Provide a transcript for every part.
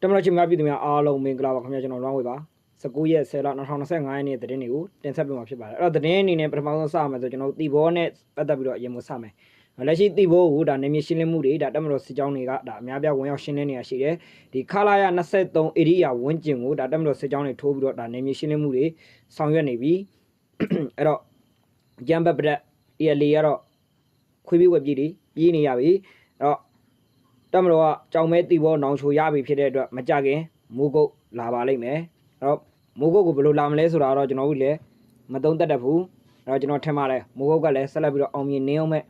တမန်တော်ချင်းများပြည်သူများအားလုံးမင်္ဂလာပါခင်ဗျာကျွန်တော်လွမ်းဝေပါ19ရက်10လ2025ရက်နေ့သတင်းတွေကိုတင်ဆက်ပေးမှာဖြစ်ပါတယ်အဲ့တော့သတင်းအနေနဲ့ပထမဆုံးစရမယ်ဆိုကျွန်တော်တို့တီဘောနဲ့ပတ်သက်ပြီးတော့အရင်မစမယ်လက်ရှိတီဘောကိုဒါနေမြေရှင်းလင်းမှုတွေဒါတမန်တော်စစ်ကြောင်းတွေကဒါအများပြဝင်ရောက်ရှင်းလင်းနေရရှိတယ်ဒီခလာရ23ဧရိယာဝန်းကျင်ကိုဒါတမန်တော်စစ်ကြောင်းတွေထိုးပြီးတော့ဒါနေမြေရှင်းလင်းမှုတွေဆောင်ရွက်နေပြီအဲ့တော့ကြံဘက်ပရက် ELA ကတော့ခွေးပြီးဝက်ပြည်တွေပြေးနေရပြီအဲ့တော့ တမတော်ကကြောင်မဲတီဘောနောင်ချိုရပြီဖြစ်တဲ့အတွက်မကြခင်မိုးကုတ်လာပါလိမ့်မယ်အဲ့တော့မိုးကုတ်ကိုဘယ်လိုလာမလဲဆိုတာတော့ကျွန်တော်တို့လည်းမသုံးတတ်တတ်ဘူးအဲ့တော့ကျွန်တော်ထင်ပါတယ်မိုးကုတ်ကလည်းဆက်လက်ပြီးတော့အောင်မြင်နေအောင်မဲ့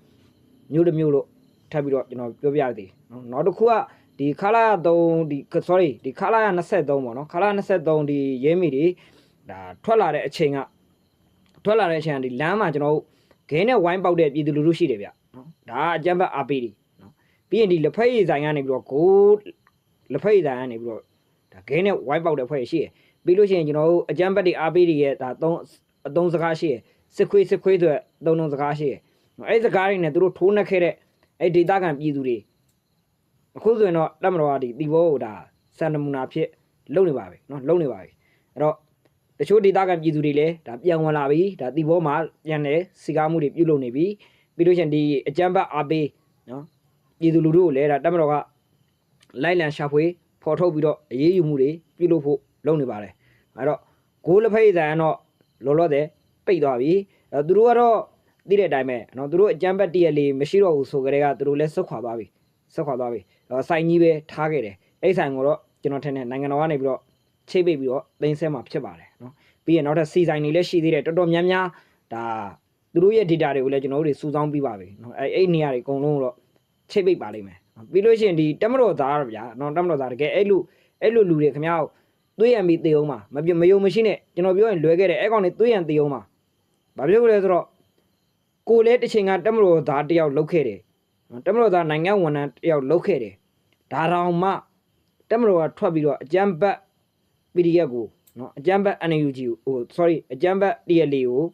မြို့တစ်မြို့လို့ထပ်ပြီးတော့ကျွန်တော်ပြောပြရသေးနော်နောက်တစ်ခုကဒီခလာ3ဒီ sorry ဒီခလာ23ပေါ့နော်ခလာ23ဒီရဲမီတွေဒါထွက်လာတဲ့အချိန်ကထွက်လာတဲ့အချိန်ကဒီလမ်းမှာကျွန်တော်တို့ဂဲနဲ့ဝိုင်းပေါက်တဲ့ပြည်သူလူထုရှိတယ်ဗျနော်ဒါကအကြမ်းဖက်အားပေးတွေ ပြီးရင်ဒီလက်ဖက်ရည်ဆိုင်ကနေပြီးတော့ဂိုးလက်ဖက်ရည်ဆိုင်ကနေပြီးတော့ဒါဂိမ်းနဲ့ဝိုင်းပေါက်တဲ့ဖွဲ့ရှိရယ်ပြီးလို့ရှိရင်ကျွန်တော်တို့အကြမ်းဖက်တွေအားပေးတွေရဲ့ဒါသုံးအသုံးစကားရှိရယ်စစ်ခွေးစစ်ခွေးဆိုတဲ့သုံးလုံးစကားရှိရယ်အဲ့ဒီစကားတွေနဲ့သူတို့ထိုးနှက်ခဲ့တဲ့အဲ့ဒေတာကန်ပြည်သူတွေအခုဆိုရင်တော့တက်မတော်ကဒီတီဘောကိုဒါစံနမူနာဖြစ်လုံနေပါပြီเนาะလုံနေပါပြီအဲ့တော့တချို့ဒေတာကန်ပြည်သူတွေလည်းဒါပြန်ဝင်လာပြီဒါတီဘောမှာပြန်လဲစီကားမှုတွေပြုလုပ်နေပြီပြီးလို့ရှိရင်ဒီအကြမ်းဖက်အားပေးเนาะ ပြည်သူလူထုကိုလည်းဒါတက်မတော်ကလိုက်လံရှာဖွေဖော်ထုတ်ပြီးတော့အရေးယူမှုတွေပြုလုပ်ဖို့လုပ်နေပါတယ်အဲတော့ဂိုးလက်ဖက်ရည်ဆိုင်ကတော့လောလောဆယ်ပိတ်သွားပြီအဲသူတို့ကတော့သိတဲ့အတိုင်းပဲနော်သူတို့အကြမ်းဖက်တရက်လေးမရှိတော့ဘူးဆိုကြတဲ့ကသူတို့လည်းဆုတ်ခွာသွားပြီဆုတ်ခွာသွားပြီအဲဆိုင်ကြီးပဲထားခဲ့တယ်အဲ့ဆိုင်ကိုတော့ကျွန်တော်ထင်တယ်နိုင်ငံတော်ကနေပြီးတော့ချိတ်ပိတ်ပြီးတော့သိမ်းဆဲမှာဖြစ်ပါတယ်နော်ပြီးရင်နောက်ထပ်စီဆိုင်တွေလည်းရှိသေးတယ်တော်တော်များများဒါသူတို့ရဲ့ data တွေကိုလည်းကျွန်တော်တို့တွေစုဆောင်းပြီးပါပြီနော်အဲအဲ့နေရာတွေအကုန်လုံးတော့ ချိတ်ပိတ်ပါလိမ့်မယ်ပြီးလို့ရှိရင်ဒီတက်မတော်သားဗျာနော်တက်မတော်သားတကယ်အဲ့လိုအဲ့လိုလူတွေခင်ဗျားသွေးရံပြီးတေအောင်ပါမပြမယုံမရှိနဲ့ကျွန်တော်ပြောရင်လွဲခဲ့တယ်အဲ့ကောင်တွေသွေးရံတေအောင်ပါဘာဖြစ်လို့လဲဆိုတော့ကိုလည်းတစ်ချိန်ကတက်မတော်သားတယောက်လောက်ခဲ့တယ်နော်တက်မတော်သားနိုင်ငံဝန်ထမ်းတယောက်လောက်ခဲ့တယ်ဒါတောင်မှတက်မတော်ကထွက်ပြီးတော့အကြမ်းဘတ် PDF ကိုနော်အကြမ်းဘတ် NUG ကိုဟို sorry အကြမ်းဘတ် TLA ကို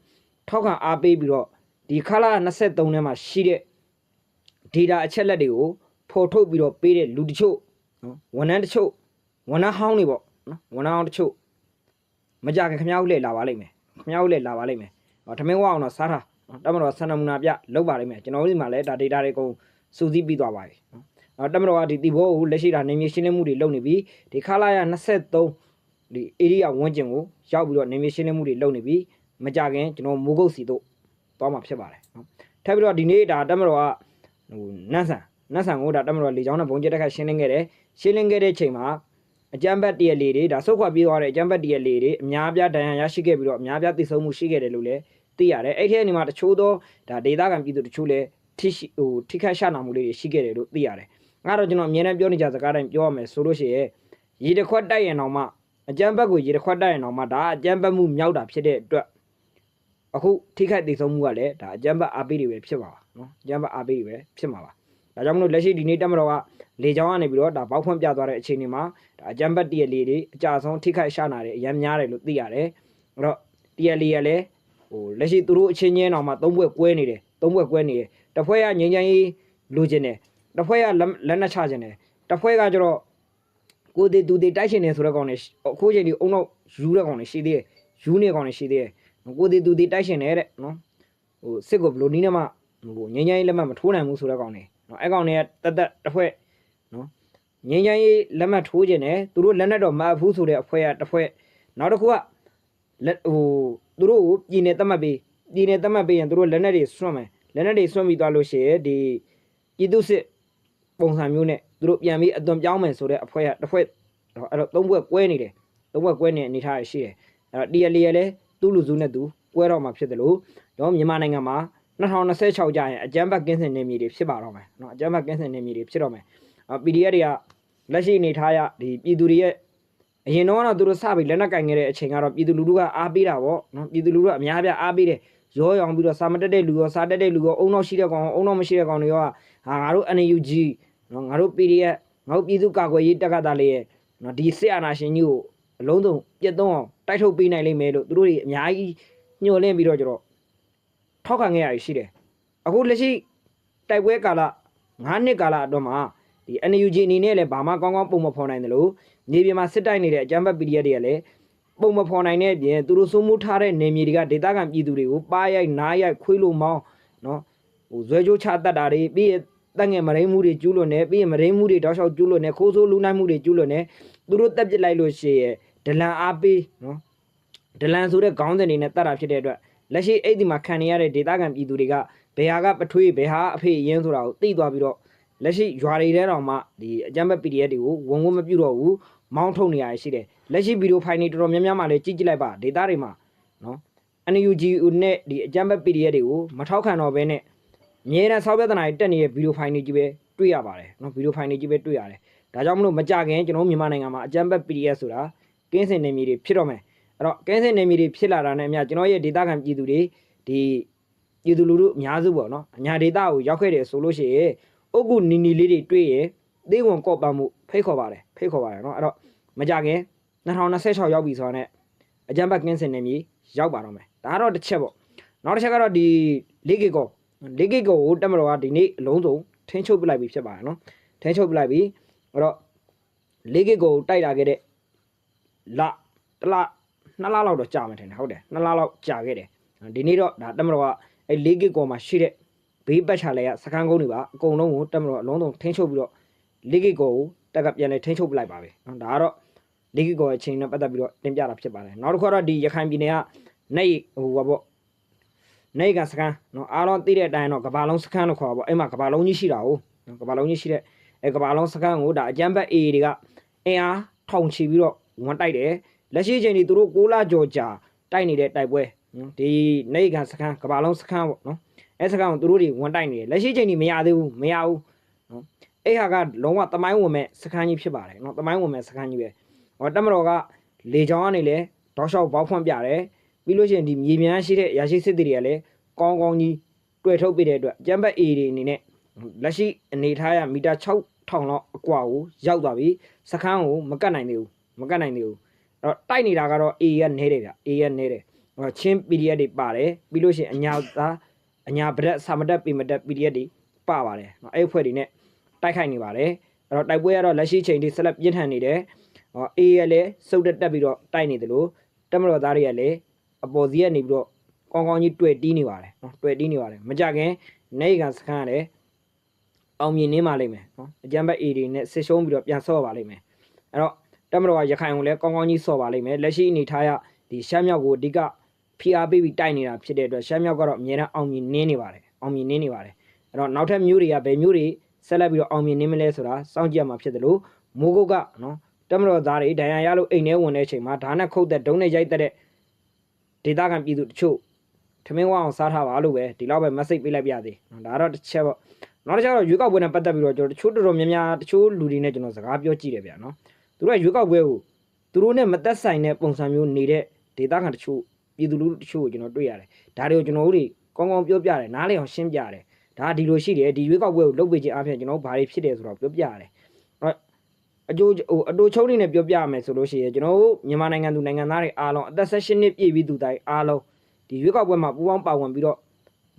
ထောက်ခံအားပေးပြီးတော့ဒီခလာ23ထဲမှာရှိတဲ့ data အချက်လက်တွေကိုဖော်ထုတ်ပြီးတော့ပေးတဲ့လူတချို့နော်ဝန်ထမ်းတချို့ဝန်ထမ်းဟောင်းတွေပေါ့နော်ဝန်ထမ်းဟောင်းတချို့မကြခင်ခမ ्या ဦးလေလာပါလိမ့်မယ်ခမ ्या ဦးလေလာပါလိမ့်မယ်ဟောထမင်းဝအောင်တော့စားထားနော်တမတော်ဆန္ဒမူနာပြလောက်ပါလိမ့်မယ်ကျွန်တော်တို့ဒီမှာလည်းဒါ data တွေအကုန်စူးစီးပြီးသွားပါပြီနော်အော်တမတော်ကဒီတီဘောကိုလက်ရှိတာနေမြေရှင်းလင်းမှုတွေလုပ်နေပြီးဒီခလာရ23ဒီ area ဝန်းကျင်ကိုရောက်ပြီးတော့နေမြေရှင်းလင်းမှုတွေလုပ်နေပြီးမကြခင်ကျွန်တော်မိုးကုတ်စီတို့သွားမှာဖြစ်ပါတယ်နော်ထပ်ပြီးတော့ဒီနေ့ဒါတမတော်က ဟိုနတ်ဆန်နတ်ဆန်ကိုဒါတက်မတော်လေချောင်းနဲ့ဘုံကျက်တက်ခတ်ရှင်းလင်းခဲ့တယ်ရှင်းလင်းခဲ့တဲ့ချိန်မှာအကြမ်းဖက်တရလေတွေဒါဆုတ်ခွာပြေးသွားတဲ့အကြမ်းဖက်တရလေတွေအများပြားဒဏ်ရာရရှိခဲ့ပြီးတော့အများပြားသိဆုံးမှုရှိခဲ့တယ်လို့လည်းသိရတယ်အဲ့ဒီအနေမှာတချို့သောဒါဒေတာကန်ပြည်သူတချို့လည်းထိရှိဟိုထိခိုက်ရှနာမှုလေးတွေရှိခဲ့တယ်လို့သိရတယ်ငါတော့ကျွန်တော်အမြဲတမ်းပြောနေကြစကားတိုင်းပြောရမယ်ဆိုလို့ရှိရင်ရေတစ်ခွက်တိုက်ရင်တော့မှအကြမ်းဖက်ကိုရေတစ်ခွက်တိုက်ရင်တော့မှဒါအကြမ်းဖက်မှုမြောက်တာဖြစ်တဲ့အတွက်အခုထိခိုက်သိဆုံးမှုကလည်းဒါအကြမ်းဖက်အားပေးတွေပဲဖြစ်ပါပါ နော်အကြမ်းဖက်အားပေးတွေပဲဖြစ်မှာပါဒါကြောင့်မလို့လက်ရှိဒီနေ့တက်မတော်ကလေချောင်းကနေပြီးတော့ဒါဘောက်ဖွင့်ပြသွားတဲ့အခြေအနေမှာဒါအကြမ်းဖက်တရလေးတွေအကြဆုံးထိခိုက်ရှာနာတယ်အများများတယ်လို့သိရတယ်အဲ့တော့တရလေးရလဲဟိုလက်ရှိသူတို့အချင်းချင်းတော်မှာသုံးဘွက်ကွဲနေတယ်သုံးဘွက်ကွဲနေတယ်တစ်ဖွဲ့ကငင်းချမ်းရေးလိုချင်တယ်တစ်ဖွဲ့ကလက်လက်နက်ချချင်တယ်တစ်ဖွဲ့ကကျတော့ကိုတေသူတေတိုက်ချင်တယ်ဆိုတဲ့ကောင်တွေအခုချိန်ဒီအုံတော့ယူတဲ့ကောင်တွေရှိသေးတယ်ယူနေကောင်တွေရှိသေးတယ်ကိုတေသူတေတိုက်ချင်တယ်တဲ့နော်ဟိုစစ်ကိုဘယ်လိုနည်းနဲ့မှ ဟိုငင်းချမ်းရေးလက်မှတ်မထိုးနိုင်ဘူးဆိုတဲ့ကောင်တွေနော်အဲ့ကောင်တွေကတက်တက်တစ်ဖွဲ့နော်ငင်းချမ်းရေးလက်မှတ်ထိုးခြင်းနဲ့သူတို့လက်နက်တော့မအပ်ဘူးဆိုတဲ့အဖွဲ့ကတစ်ဖွဲ့နောက်တစ်ခုကလက်ဟိုသူတို့ကိုပြည်နယ်သတ်မှတ်ပေးပြည်နယ်သတ်မှတ်ပေးရင်သူတို့လက်နက်တွေဆွန့်မယ်လက်နက်တွေဆွန့်ပြီးသွားလို့ရှိရင်ဒီပြည်သူစစ်ပုံစံမျိုးနဲ့သူတို့ပြန်ပြီးအသွင်ပြောင်းမယ်ဆိုတဲ့အဖွဲ့ကတစ်ဖွဲ့အဲ့တော့သုံးဘက်ကွဲနေတယ်သုံးဘက်ကွဲနေအနေထားရရှိတယ်အဲ့တော့ DL ရလည်းသူ့လူစုနဲ့သူကွဲတော့မှာဖြစ်တယ်လို့တော့မြန်မာနိုင်ငံမှာ 2026ကျရင်အကြမ်းဖက်ကင်းစင်နေမြေတွေဖြစ်ပါတော့မယ်เนาะအကြမ်းဖက်ကင်းစင်နေမြေတွေဖြစ်တော့မယ်အော် PDF တွေကလက်ရှိအနေထားရဒီပြည်သူတွေရဲ့အရင်တော့ကတော့သူတို့စပြီးလက်နက်ကင်ခဲ့တဲ့အချိန်ကတော့ပြည်သူလူထုကအားပေးတာပေါ့เนาะပြည်သူလူထုကအများပြအားပေးတယ်ရောရောင်ပြီးတော့စာမတက်တဲ့လူရောစာတက်တဲ့လူရောအုံတော့ရှိတဲ့ကောင်အုံတော့မရှိတဲ့ကောင်တွေရောဟာငါတို့ NUG เนาะငါတို့ PDF ငါတို့ပြည်သူကာကွယ်ရေးတက်ကတာလေးရဲ့เนาะဒီစစ်အာဏာရှင်ကြီးကိုအလုံးစုံပြတ်သုံးအောင်တိုက်ထုတ်ပေးနိုင်လိမ့်မယ်လို့သူတို့တွေအများကြီးညှို့လင့်ပြီးတော့ကျတော့ ထောက်ခံခဲ့ရရှိတယ်အခုလက်ရှိတိုက်ပွဲကာလ9နှစ်ကာလအတွင်းမှာဒီဒီ NUG အနေနဲ့လည်းဘာမှကောင်းကောင်းပုံမဖော်နိုင်တယ်လို့မြေပြင်မှာစစ်တိုက်နေတဲ့အကြမ်းဖက် PDF တွေကလည်းပုံမဖော်နိုင်တဲ့အပြင်သူတို့စိုးမိုးထားတဲ့နေမြေတွေကဒေသခံပြည်သူတွေကိုပါရိုက်နားရိုက်ခွေးလိုမောင်းနော်ဟိုဇွဲကြိုးချတတ်တာတွေပြီးရင်တက်ငယ်မရိမှုတွေကျူးလွန်နေပြီးရင်မရိမှုတွေတောက်လျှောက်ကျူးလွန်နေခိုးဆိုးလူနိုင်မှုတွေကျူးလွန်နေသူတို့တက်ပစ်လိုက်လို့ရှိရဲ့ဒလန်အားပေးနော်ဒလန်ဆိုတဲ့ခေါင်းစဉ်တွေနဲ့တတ်တာဖြစ်တဲ့အတွက် လက်ရှိအဲ့ဒီမှာခံနေရတဲ့ဒေသခံပြည်သူတွေကဘယ်ဟာကပထွေးဘယ်ဟာအဖေအရင်ဆိုတာကိုသိသွားပြီးတော့လက်ရှိရွာတွေထဲတောင်မှဒီအကြမ်းဖက် PDF တွေကိုဝန်ဝန်မပြုတော့ဘူးမောင်းထုတ်နေရရှိတယ်လက်ရှိဗီဒီယိုဖိုင်တွေတော်တော်များများမှလည်းကြည့်ကြည့်လိုက်ပါဒေတာတွေမှာနော် NUG နဲ့ဒီအကြမ်းဖက် PDF တွေကိုမထောက်ခံတော့ဘဲနဲ့အမြဲတမ်းဆောက်ပြဿနာတွေတက်နေတဲ့ဗီဒီယိုဖိုင်တွေကြီးပဲတွေ့ရပါတယ်နော်ဗီဒီယိုဖိုင်တွေကြီးပဲတွေ့ရတယ်ဒါကြောင့်မလို့မကြခင်ကျွန်တော်တို့မြန်မာနိုင်ငံမှာအကြမ်းဖက် PDF ဆိုတာကင်းစင်နေမြေတွေဖြစ်တော့မယ် အဲ့တော့ကင်းစင်နေမြေတွေဖြစ်လာတာနဲ့အမျှကျွန်တော်ရဲ့ဒေသခံပြည်သူတွေဒီပြည်သူလူထုအများစုပေါ့နော်အညာဒေသကိုရောက်ခဲ့တယ်ဆိုလို့ရှိရင်အုတ်ကုနီနီလေးတွေတွေ့ရသေဝန်ကော့ပန်မှုဖိတ်ခေါ်ပါတယ်ဖိတ်ခေါ်ပါတယ်နော်အဲ့တော့မကြခင်2026ရောက်ပြီဆိုတာနဲ့အကြံဘက်ကင်းစင်နေမြေရောက်ပါတော့မယ်ဒါကတော့တစ်ချက်ပေါ့နောက်တစ်ချက်ကတော့ဒီလေဂီကောလေဂီကောကိုတက်မတော်ကဒီနေ့အလုံးစုံထင်းချုပ်ပလိုက်ပြီဖြစ်ပါတယ်နော်ထင်းချုပ်ပလိုက်ပြီအဲ့တော့လေဂီကောကိုတိုက်လာခဲ့တဲ့လတလ 2လလောက်တော့ကြာမှထင်တယ်ဟုတ်တယ်2လလောက်ကြာခဲ့တယ်ဒီနေ့တော့ဒါတက်မတော်ကအဲ6 gig ကောမှာရှိတဲ့ဘေးပတ်ချလဲကစကန်ကုန်းတွေပါအကုန်လုံးကိုတက်မတော်အလုံးစုံထင်းချုပ်ပြီးတော့6 gig ကိုတက်ကပြန်လဲထင်းချုပ်ပလိုက်ပါပဲနော်ဒါကတော့6 gig ကောအချိန်နဲ့ပတ်သက်ပြီးတော့တင်ပြတာဖြစ်ပါတယ်နောက်တစ်ခါတော့ဒီရခိုင်ပြည်နယ်ကနေဟိုပါပေါ့နေကစကန်နော်အားလုံးသိတဲ့အတိုင်းတော့ကဘာလုံးစကန်လို့ခေါ်တာပေါ့အဲ့မှာကဘာလုံးကြီးရှိတာ哦ကဘာလုံးကြီးရှိတဲ့အဲကဘာလုံးစကန်ကိုဒါအကြမ်းဖက် AA တွေကအင်အားထောင်ချီပြီးတော့ဝန်တိုက်တယ် လက်ရှိချိန်ဒီသူတို့6လကြော်ကြာတိုက်နေတဲ့တိုက်ပွဲနော်ဒီနေကစကန်းကဘာလုံးစကန်းပေါ့နော်အဲစကားကိုသူတို့တွေဝန်တိုက်နေတယ်လက်ရှိချိန်ကြီးမရသေးဘူးမရဘူးနော်အဲ့ဟာကလုံးဝတမိုင်းဝင်မဲ့စခန်းကြီးဖြစ်ပါတယ်နော်တမိုင်းဝင်မဲ့စခန်းကြီးပဲဟောတက်မတော်ကလေချောင်းကနေလဲတောက်လျှောက်ဘောက်ဖွင့်ပြတယ်ပြီးလို့ရှိရင်ဒီမြေမြန်းရှိတဲ့ရာရှိစစ်တီတွေကလည်းကောင်းကောင်းကြီးတွေ့ထုတ်ပေးတဲ့အတွက်ကျမ်းဘက် A တွေအနေနဲ့လက်ရှိအနေထားရမီတာ6000လောက်အကွာကိုရောက်သွားပြီစခန်းကိုမကတ်နိုင်သေးဘူးမကတ်နိုင်သေးဘူးအဲ့ တော့တိုက်နေတာကတော့ A ရနေတယ်ဗျ A ရနေတယ်ချင်း PDF တွေပါတယ်ပြီးလို့ရှိရင်အညာသားအညာဗရက်ဆာမတက်ပေမတက် PDF တွေပါပါတယ်အဲ့အဖွဲ့တွေနဲ့တိုက်ခိုက်နေပါတယ်အဲ့တော့တိုက်ပွဲကတော့လက်ရှိချိန်ထိဆက်လက်ပြင်းထန်နေတယ်ဟော A ရလည်းစုပ်တက်တက်ပြီးတော့တိုက်နေတယ်လို့တက်မတော်သားတွေကလည်းအပေါ်စီကနေပြီးတော့ကောင်းကောင်းကြီးတွေ့တီးနေပါတယ်နော်တွေ့တီးနေပါတယ်မကြခင်နေကစခန်းရတယ်အောင်မြင်နေပါလိမ့်မယ်နော်အကြံဘက် A တွေနဲ့ဆစ်ရှုံးပြီးတော့ပြန်ဆော့ပါလိမ့်မယ်အဲ့တော့ တက်မတော်ကရခိုင်ကိုလည်းကောင်းကောင်းကြီးဆော့ပါလိမ့်မယ်လက်ရှိအနေထားရဒီရှမ်းမြောက်ကိုအဓိကဖိအားပေးပြီးတိုက်နေတာဖြစ်တဲ့အတွက်ရှမ်းမြောက်ကတော့အများနဲ့အောင်မြင်နေနေပါတယ်အောင်မြင်နေနေပါတယ်အဲ့တော့နောက်ထပ်မျိုးတွေကဘယ်မျိုးတွေဆက်လက်ပြီးတော့အောင်မြင်နေမလဲဆိုတာစောင့်ကြည့်ရမှာဖြစ်တယ်လို့မိုးကုတ်ကနော်တမတော်သားတွေဒဏ်ရာရလို့အိမ်ထဲဝင်တဲ့အချိန်မှာဓာတ်နဲ့ခုတ်တဲ့ဒုံးနဲ့ရိုက်တဲ့ဒေတာကန်ပြည်သူတချို့ထမင်းဝအောင်စားထားပါလို့ပဲဒီလောက်ပဲ message ပေးလိုက်ပြသေးနော်ဒါတော့တစ်ချက်ပေါ့နောက်တစ်ချက်တော့ရွေးကောက်ပွဲနဲ့ပတ်သက်ပြီးတော့ကျွန်တော်တချို့တော်တော်များများတချို့လူတွေနဲ့ကျွန်တော်စကားပြောကြည့်တယ်ဗျာနော် သူတို့ကရွေးကောက်ပွဲကိုသူတို့နဲ့မသက်ဆိုင်တဲ့ပုံစံမျိုးနေတဲ့ဒေတာကန်တချို့ပြည်သူလူထုတချို့ကိုကျွန်တော်တွေ့ရတယ်ဒါတွေကိုကျွန်တော်တို့တွေကောင်းကောင်းပြောပြတယ်နားလည်အောင်ရှင်းပြတယ်ဒါဒီလိုရှိတယ်ဒီရွေးကောက်ပွဲကိုလုပ်ပေးခြင်းအပြင်ကျွန်တော်တို့ဘာတွေဖြစ်တယ်ဆိုတော့ပြောပြရတယ်အဲ့အကျိုးဟိုအတူချုံးနေနဲ့ပြောပြရမယ်ဆိုလို့ရှိရင်ကျွန်တော်တို့မြန်မာနိုင်ငံသူနိုင်ငံသားတွေအားလုံးအသက်16နှစ်ပြည့်ပြီးသူတိုင်းအားလုံးဒီရွေးကောက်ပွဲမှာပူးပေါင်းပါဝင်ပြီးတော့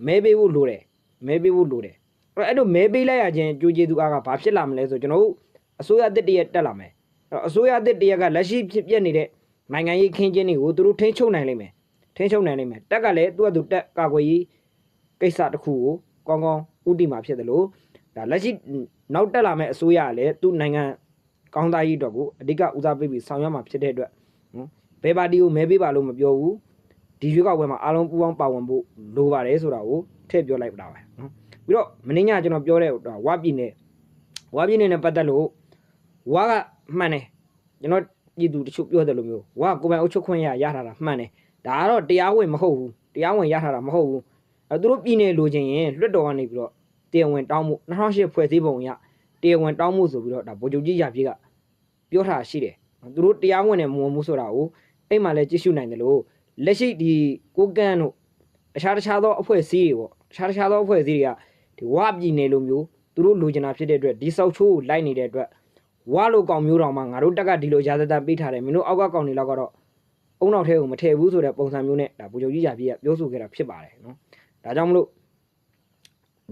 မဲပေးဖို့လိုတယ်မဲပေးဖို့လိုတယ်အဲ့အဲ့လိုမဲပေးလိုက်ရခြင်းကြိုးကျေသူအားကဘာဖြစ်လာမလဲဆိုကျွန်တော်တို့အစိုးရတစ်တရက်တက်လာမယ် အဲ့အစိုးရတစ်တရက်ကလက်ရှိဖြစ်ပြနေတဲ့နိုင်ငံရေးခင်းကျင်းတွေကိုသူတို့ထိန်းချုပ်နိုင်လိမ့်မယ်ထိန်းချုပ်နိုင်နိုင်မယ်တက်ကလည်းသူ့အတူတက်ကာကွယ်ရေးကိစ္စတစ်ခုကိုကောင်းကောင်းဥတီမှာဖြစ်တယ်လို့ဒါလက်ရှိနောက်တက်လာမဲ့အစိုးရကလည်းသူ့နိုင်ငံကောင်းသားရေးအတွက်ကိုအဓိကဦးစားပေးပြီးဆောင်ရွက်မှာဖြစ်တဲ့အတွက်နော်ဘယ်ပါတီကိုမဲပေးပါလို့မပြောဘူးဒီရွေးကောက်ပွဲမှာအားလုံးပူးပေါင်းပါဝင်ဖို့လိုပါတယ်ဆိုတာကိုထည့်ပြောလိုက်တာပဲနော်ပြီးတော့မင်းညကျွန်တော်ပြောတဲ့ဝါပြည်နယ်ဝါပြည်နယ်နဲ့ပတ်သက်လို့ဝါက မှန်တယ်ကျွန်တော်ပြည်သူတချို့ပြောတယ်လို့မျိုးဝါကိုယ်ပိုင်အုပ်ချုပ်ခွင့်ရရထားတာမှန်တယ်ဒါကတော့တရားဝင်မဟုတ်ဘူးတရားဝင်ရထားတာမဟုတ်ဘူးအဲသူတို့ပြည်နယ်လိုချင်ရင်လွတ်တော်ကနေပြီးတော့တရားဝင်တောင်းမှု2008ဖွဲ့စည်းပုံအရတရားဝင်တောင်းမှုဆိုပြီးတော့ဒါဗိုလ်ချုပ်ကြီးရပြည့်ကပြောထားရှိတယ်သူတို့တရားဝင်နဲ့မဝင်မှုဆိုတာကိုအဲ့မှာလည်းကြည့်ရှုနိုင်တယ်လို့လက်ရှိဒီကိုကန်းတို့အခြားတခြားသောအဖွဲ့အစည်းတွေပေါ့အခြားတခြားသောအဖွဲ့အစည်းတွေကဒီဝပြည်နယ်လိုမျိုးသူတို့လိုချင်တာဖြစ်တဲ့အတွက်ဒီဆောက်ချိုးကိုလိုက်နေတဲ့အတွက် ဝလိုကောင်မျိုးတော်မှာငါတို့တက်ကဒီလိုရာဇသပေးထားတယ်မင်းတို့အောက်ကကောင်တွေလောက်ကတော့အုံနောက်ထဲကိုမထည့်ဘူးဆိုတဲ့ပုံစံမျိုးနဲ့ဒါဗိုလ်ချုပ်ကြီးရာပြည့်ကပြောဆိုခဲ့တာဖြစ်ပါတယ်နော်ဒါကြောင့်မလို့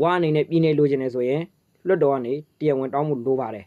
ဘွားအနေနဲ့ပြည်နေလိုချင်နေဆိုရင်လွှတ်တော်ကနေတရားဝင်တောင်းမှုလိုပါတယ်